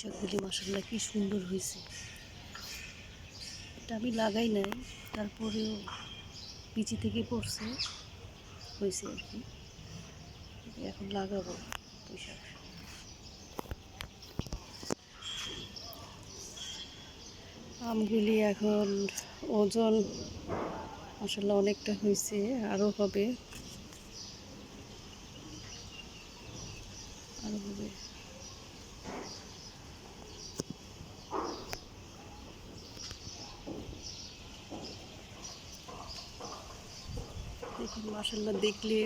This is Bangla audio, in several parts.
শাকগুলি মাসাল্লাহ কি সুন্দর হয়েছে। এটা আমি লাগাই নাই, তারপরেও পিচি থেকে পড়ছে, হয়েছে আর কি। এখন লাগাবো পুঁই আমগুলি এখন ওজন আসলে অনেকটা হয়েছে, আরও হবে আরও হবে দেখুন, মাসাল্লাহ দেখলে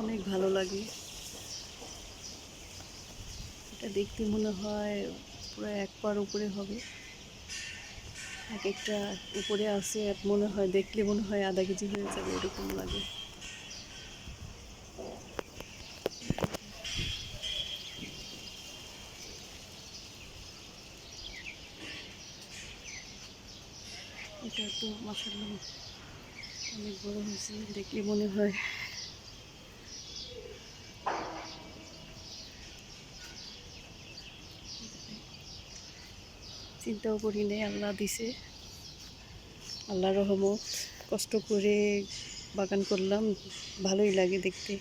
অনেক ভালো লাগে। এটা দেখতে মনে হয় পুরো এক পার উপরে হবে। এক একটা উপরে আছে মনে হয় দেখলে মনে হয় আধা কেজি হয়ে যাবে, এরকম লাগে। এটা তো মাসাল্লাহ অনেক বড় হয়েছে দেখলে মনে হয়? চিন্তাও করি নাই, আল্লাহ দিছে। আল্লাহ রহমত, কষ্ট করে বাগান করলাম, ভালোই লাগে দেখতে।